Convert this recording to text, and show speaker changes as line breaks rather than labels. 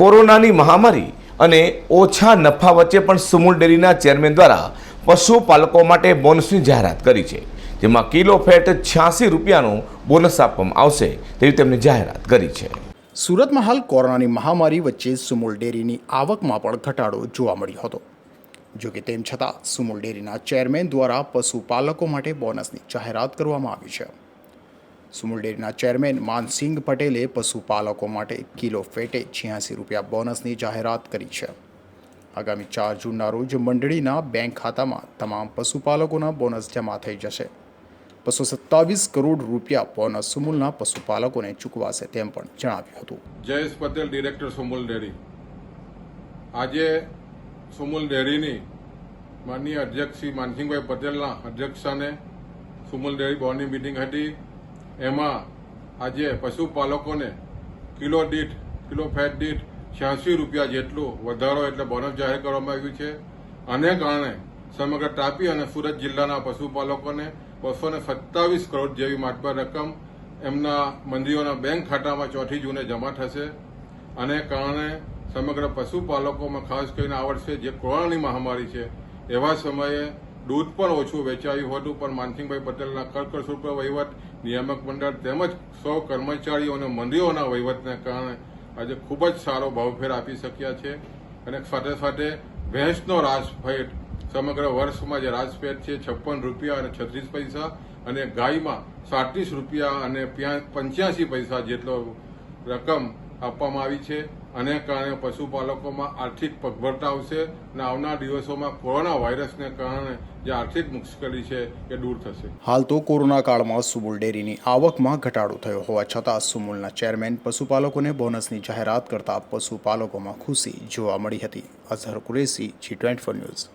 કોરોનાની મહામારી અને ઓછા નફા વચ્ચે પણ સુમુલ ડેરીના ચેરમેન દ્વારા પશુપાલકો માટે બોનસની જાહેરાત કરી છે, જેમાં કિલો ફેટ છ્યાસી રૂપિયાનું બોનસ આપવામાં આવશે તેવી તેમણે જાહેરાત કરી છે.
સુરતમાં હાલ કોરોનાની મહામારી વચ્ચે સુમુલ ડેરીની આવકમાં પણ ઘટાડો જોવા મળ્યો હતો. જો કે તેમ છતાં, સુમુલ ડેરીના ચેરમેન દ્વારા પશુપાલકો માટે બોનસની જાહેરાત કરવામાં આવી છે. સુમુલ ડેરીના ચેરમેન માનસિંગ પટેલે પશુપાલકો માટે કિલો ફેટે છ્યાસી રૂપિયા બોનસની જાહેરાત કરી છે. આગામી ચાર જૂનના રોજ મંડળીના બેંક ખાતામાં તમામ પશુપાલકોના બોનસ જમા થઈ જશે. બસો સત્તાવીસ કરોડ રૂપિયા બોનસ સુમુલના પશુપાલકોને ચૂકવાશે તેમ પણ જણાવ્યું હતું.
Jayesh Patel, director Sumul dairy. આજે સુમુલ ડેરીની માનનીય અધ્યક્ષ શ્રી માનસિંહભાઈ પટેલના અધ્યક્ષસ્થાને સુમુલ ડેરી બોર્ડની મિટિંગ હતી. એમાં આજે પશુપાલકોને કિલો દીઠ, કિલો ફેટ દીઠ છ્યાસી રૂપિયા જેટલું વધારો એટલે બોનસ જાહેર કરવામાં આવ્યું છે. આને કારણે સમગ્ર તાપી અને સુરત જિલ્લાના પશુપાલકોને બસો સત્તાવીસ કરોડ જેવી માટબર રકમ એમના મંદિરોના બેંક ખાતામાં ચોથી જૂને જમા થશે. આને કારણે સમગ્ર પશુપાલકોમાં ખાસ કરીને આ વર્ષે જે કોરોનાની મહામારી છે, એવા સમયે દૂધ પણ ઓછું વેચાયું હતું, પણ માનસિંહભાઈ પટેલના કર્કશ વહીવટ, નિયામક મંડળ તેમજ સૌ કર્મચારીઓ અને મંદિરોના વહીવટને કારણે આજે ખૂબ જ સારો ભાવફેર આપી શક્યા છે. અને સાથે સાથે ભેંસનો રાસફેટ સમગ્ર વર્ષમાં જે રાસફેટ છે, છપ્પન રૂપિયા અને છત્રીસ પૈસા અને ગાયમાં સાડત્રીસ રૂપિયા અને પંચ્યાસી પૈસા જેટલો રકમ આપવામાં આવી છે. અને કારણે પશુપાલકોમાં આર્થિક પગભરતા આવશે અને આવનાર દિવસોમાં કોરોના વાયરસને કારણે જે આર્થિક મુશ્કેલી છે એ દૂર થશે.
હાલ તો કોરોના કાળમાં સુમુલ ડેરીની આવકમાં ઘટાડો થયો હોવા છતાં સુમુલના ચેરમેન પશુપાલકોને બોનસની જાહેરાત કરતા પશુપાલકોમાં ખુશી જોવા મળી હતી. Azhar Qureshi G twenty news